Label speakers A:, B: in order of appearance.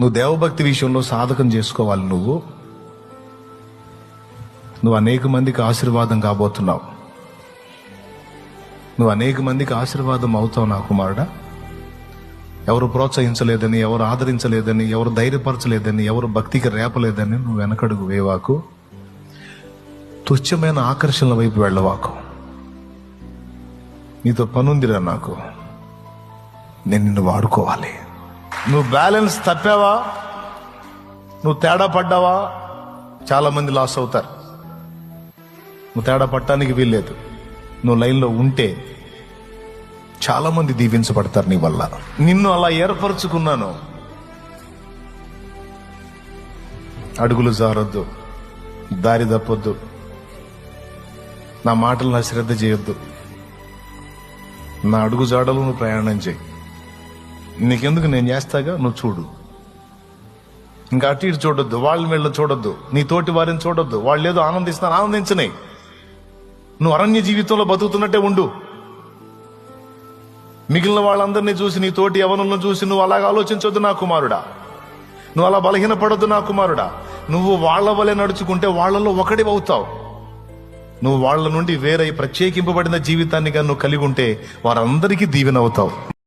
A: నువ్వు దేవభక్తి విషయంలో సాధకం చేసుకోవాలి నువ్వు. నువ్వు అనేక మందికి ఆశీర్వాదం కాబోతున్నావు. నువ్వు అనేక మందికి ఆశీర్వాదం అవుతావు నా కుమారుడా. ఎవరు ప్రోత్సహించలేదని ఎవరు ఆదరించలేదని ఎవరు ధైర్యపరచలేదని ఎవరు భక్తికి రేపలేదని నువ్వు వెనకడుగు వేవాకు. తుచ్చమైన ఆకర్షణల వైపు వెళ్ళవాకు. నీతో పనుందిరా నాకు. నేను నిన్ను వాడుకోవాలి. నువ్వు బ్యాలెన్స్ తప్పావా? నువ్వు తేడా పడ్డావా? చాలా మంది లాస్ అవుతారు. నువ్వు తేడా పట్టడానికి వీల్లేదు. నువ్వు లైన్లో ఉంటే చాలా మంది దీవించబడతారు నీ వల్ల. నిన్ను అలా ఏర్పరచుకున్నాను. అడుగులు జారొద్దు. దారి తప్పొద్దు. నా మాటలు నా శ్రద్ధ చేయొద్దు. నా అడుగు జాడలు నువ్వు ప్రయాణం చేయి. నీకెందుకు నేను చేస్తాగా? నువ్వు చూడు. ఇంకా అటు ఇటు చూడొద్దు. వాళ్ళ వీళ్ళని చూడొద్దు. నీ తోటి వారిని చూడొద్దు. వాళ్ళు ఏదో ఆనందిస్తున్నారు. ఆనందించని. నువ్వు అరణ్య జీవితంలో బతుకుతున్నట్టే ఉండు. మిగిలిన వాళ్ళందరినీ చూసి నీ తోటి యవనులను చూసి నువ్వు అలాగ ఆలోచించొద్దు నా కుమారుడా. నువ్వు అలా బలహీనపడొద్దు నా కుమారుడా. నువ్వు వాళ్ళ వలె నడుచుకుంటే వాళ్ళలో ఒకటి అవుతావు. నువ్వు వాళ్ళ నుండి వేరే ప్రత్యేకింపబడిన జీవితాన్ని కానీ నువ్వు కలిగి ఉంటే వారందరికీ దీవెనవుతావు